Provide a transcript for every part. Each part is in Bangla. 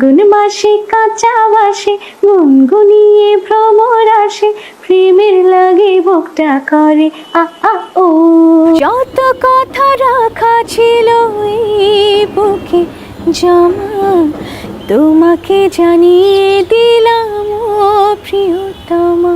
গুন মাসে কাঁচা বাসে গুনগুনিয়ে ভ্রমর আসে, প্রেমের লাগে বুকটা করে, আ ও। যত কথা রাখা ছিল এই বুকে জমা, তোমাকে জানিয়ে দিলাম প্রিয়তমা।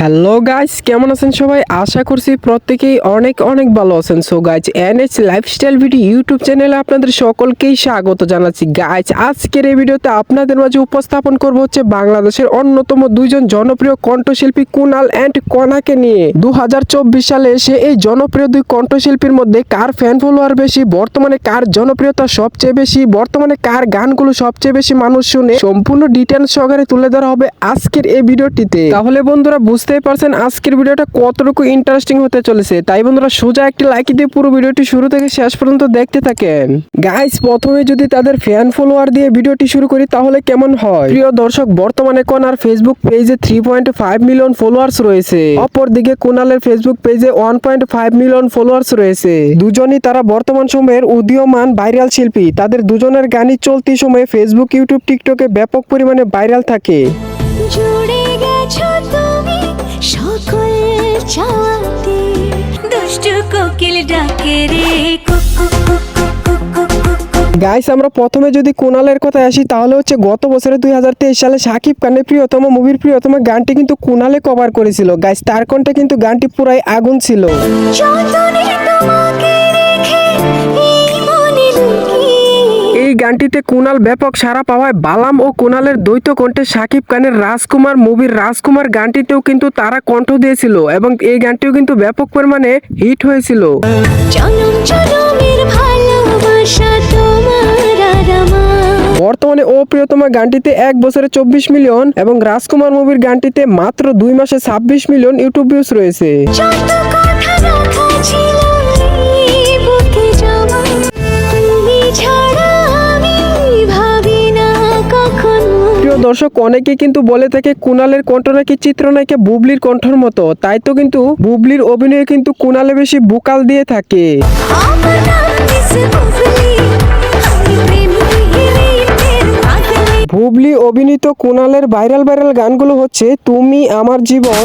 হ্যালো গাইস কেমন আছেন সবাই? আশা করছি প্রত্যেকেই অনেক অনেক ভালো আছেন। So guys NH lifestyle video YouTube চ্যানেলে আপনাদের সকলকেই স্বাগত জানাচ্ছি। গাইজ আজকের এই ভিডিওতে আপনাদের মাঝে উপস্থাপন করব হচ্ছে বাংলাদেশের অন্যতম দুইজন জনপ্রিয় কণ্ঠশিল্পী কুনাল অ্যান্ড কনাকে নিয়ে। দু হাজার চব্বিশ সালে এসে এই জনপ্রিয় দুই কণ্ঠশিল্পীর মধ্যে কার ফ্যান ফলোয়ার বেশি, বর্তমানে কার জনপ্রিয়তা সবচেয়ে বেশি, বর্তমানে কার গানগুলো সবচেয়ে বেশি মানুষ শুনে, সম্পূর্ণ ডিটেলস সহকারে তুলে ধরা হবে আজকের এই ভিডিওটিতে। তাহলে বন্ধুরা বুঝতেই পারছেন আজকের ভিডিওটা কতটুকু ইন্টারেস্টিং হতে চলেছে। তাই বন্ধুরা সোজা একটি লাইক দিয়ে পুরো ভিডিওটি শুরু থেকে শেষ পর্যন্ত দেখতে থাকেন। গাইস প্রথমে যদি তাদের ফ্যান ফলোয়ার দিয়ে ভিডিওটি শুরু করি, তাহলে কেমন হয়? প্রিয় দর্শক, বর্তমানে কোনার ফেসবুক পেজে three point five million followers রয়েছে। অপরদিকে কোনালের ফেসবুক পেজে one point five million followers রয়েছে। দুজনই তারা বর্তমান সময়ের উদীয়মান ভাইরাল শিল্পী। তাদের দুজনের গানই চলতি সময়ে ফেসবুক ইউটিউব টিকটকে ব্যাপক পরিমাণে ভাইরাল থাকে। জুড়ে গাইস আমরা প্রথমে যদি কোনালের কথা আসি তাহলে হচ্ছে গত বছরে দুই হাজার তেইশ সালে সাকিব খানের প্রিয়তম মুভির প্রিয়তম গানটি কিন্তু কোনালে কভার করেছিল। গাইস তার কণ্ঠে কিন্তু গানটি পুরাই আগুন ছিল। গানটিতে কুনাল ব্যাপক সারা পাওয়ায় বালাম ও কুনালের দ্বৈত কণ্ঠে সাকিব খানের রাজকুমার মুভির রাজকুমার গানটিতেও কিন্তু তারা কণ্ঠ দিয়েছিল এবং এই গানটিও কিন্তু ব্যাপক পরিমাণে হিট হয়েছিল। বর্তমানে ও প্রিয়তমা গানটিতে এক বছরে চব্বিশ মিলিয়ন এবং রাজকুমার মুভির গানটিতে মাত্র দুই মাসে ছাব্বিশ মিলিয়ন ইউটিউব ভিউজ রয়েছে। প্রিয় দর্শক অনেকে কিন্তু বলে থাকে কুনালের কণ্ঠ নাকি চিত্র চিত্রনায়িকা বুবলির কণ্ঠর মতো? তাই তো কিন্তু বুবলির অভিনয়ে কিন্তু কুনালে বেশি বুকাল দিয়ে থাকে। বুবলি অভিনীত কুনালের ভাইরাল ভাইরাল গানগুলো হচ্ছে, তুমি আমার জীবন।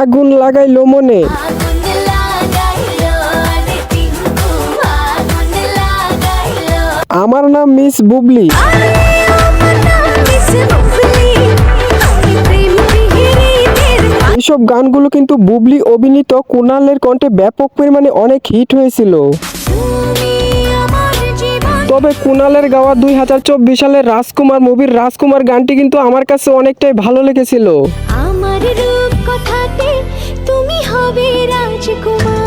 আগুন লাগাইলো মনে। আমার নাম মিস বুবলি। এইসব গানগুলো কিন্তু বুবলি অভিনীত কুনালের কণ্ঠে ব্যাপক পরিমাণে অনেক হিট হয়েছিল। তবে কুনালের গাওয়া দুই হাজার চব্বিশ সালের রাজকুমার মুভির রাজকুমার গানটি কিন্তু আমার কাছে অনেকটাই ভালো লেগেছিল। আমার রূপ কথাতে তুমি হবে রাজকুমার।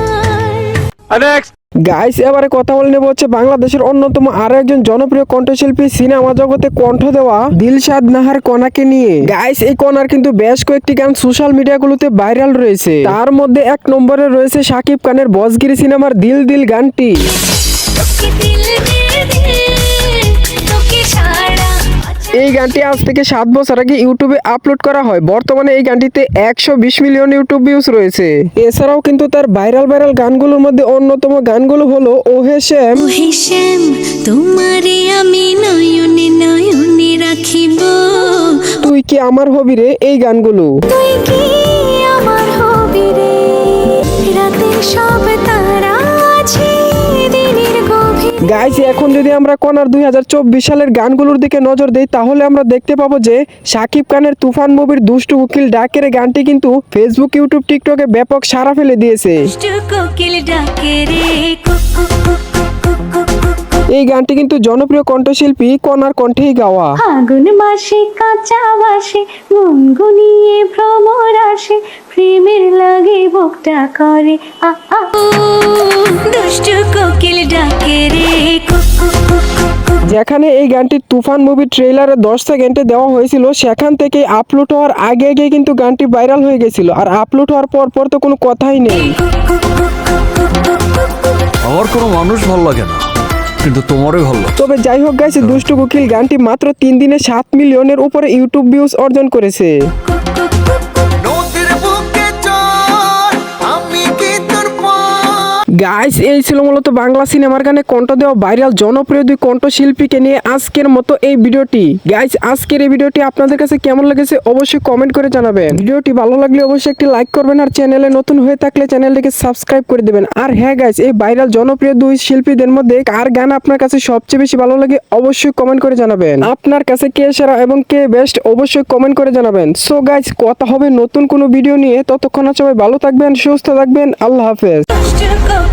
গাইস এবারে কথা বলে নেব হচ্ছে বাংলাদেশের অন্যতম আরও একজন জনপ্রিয় কণ্ঠশিল্পী সিনেমা জগতে কণ্ঠ দেওয়া দিলশাদ নাহার কনাকে নিয়ে। গাইস এই কনার কিন্তু বেশ কয়েকটি গান সোশ্যাল মিডিয়াগুলোতে ভাইরাল রয়েছে। তার মধ্যে এক নম্বরে রয়েছে শাকিব খানের বসগিরি সিনেমার দিল দিল গানটি। এই গানটি আজ থেকে সাত বছর আগে ইউটিউবে আপলোড করা হয়। বর্তমানে এই গানটিতে একশো বিশ মিলিয়ন ইউটিউব ভিউজ রয়েছে। এছাড়াও কিন্তু তার ভাইরাল ভাইরাল গানগুলোর মধ্যে অন্যতম গানগুলো হলো ওহে শ্যাম। ওহে শ্যাম তোমারে আমি নয়নে নয়নে রাখিব। তুই কি আমার হবি রে এই গানগুলো? তুই কি আমার হবি রে রাতের সব তারা আছে। গাইস এখন যদি আমরা কোনার দুই হাজার চব্বিশ সালের গানগুলোর দিকে নজর দিই, তাহলে আমরা দেখতে পাবো যে শাকিব খানের তুফান মুভির দুষ্টু উকিল ডাকের গানটি কিন্তু ফেসবুক ইউটিউব টিকটকে ব্যাপক সারা ফেলে দিয়েছে। এই গানটি কিন্তু জনপ্রিয় কণ্ঠশিল্পী কনার কণ্ঠেই গাওয়া। ফাগুন মাসে কাঁচা বাসে গুনগুনিয়ে ভ্রমর আসে প্রেমের লাগে বুকটা করে আ আ। দুষ্টু কোকিল ডাকে রে কুক। যেখানে এই গানটি তুফান মুভি ট্রেলারে দশ সেকেন্ডে দেওয়া হয়েছিল সেখান থেকে আপলোড হওয়ার আগে আগে কিন্তু গানটি ভাইরাল হয়ে গেছিল। আর আপলোড হওয়ার পর পর তো কোনো কথাই নেই। আমার কোনো মানুষ ভালো লাগে না। কিন্তু তোমারই ভালো। তবে যাই হোক গাইছে দুষ্টু কোকিল গানটি মাত্র তিন দিনে সাত মিলিয়নের উপরে ইউটিউব ভিউজ অর্জন করেছে। গাইস এই ছিল মূলত বাংলা সিনেমার গানে কণ্ঠ দেওয়া ভাইরাল জনপ্রিয় দুই কণ্ঠশিল্পীকে নিয়ে আজকের মতো এই ভিডিওটি। গাইস আজকের এই ভিডিওটি আপনাদের কাছে কেমন লেগেছে অবশ্যই কমেন্ট করে জানাবেন। ভিডিওটি ভালো লাগলে অবশ্যই একটি লাইক করবেন আর চ্যানেলে নতুন হয়ে থাকলে চ্যানেলটিকে সাবস্ক্রাইব করে দেবেন। আর হ্যাঁ গাইস এই ভাইরাল জনপ্রিয় দুই শিল্পীদের মধ্যে কার গান আপনার কাছে সবচেয়ে বেশি ভালো লাগে অবশ্যই কমেন্ট করে জানাবেন। আপনার কাছে কে সেরা এবং কে বেস্ট অবশ্যই কমেন্ট করে জানাবেন। সো গাইস কথা হবে নতুন কোনো ভিডিও নিয়ে। ততক্ষণ সবাই ভালো থাকবেন, সুস্থ থাকবেন। আল্লাহ হাফেজ।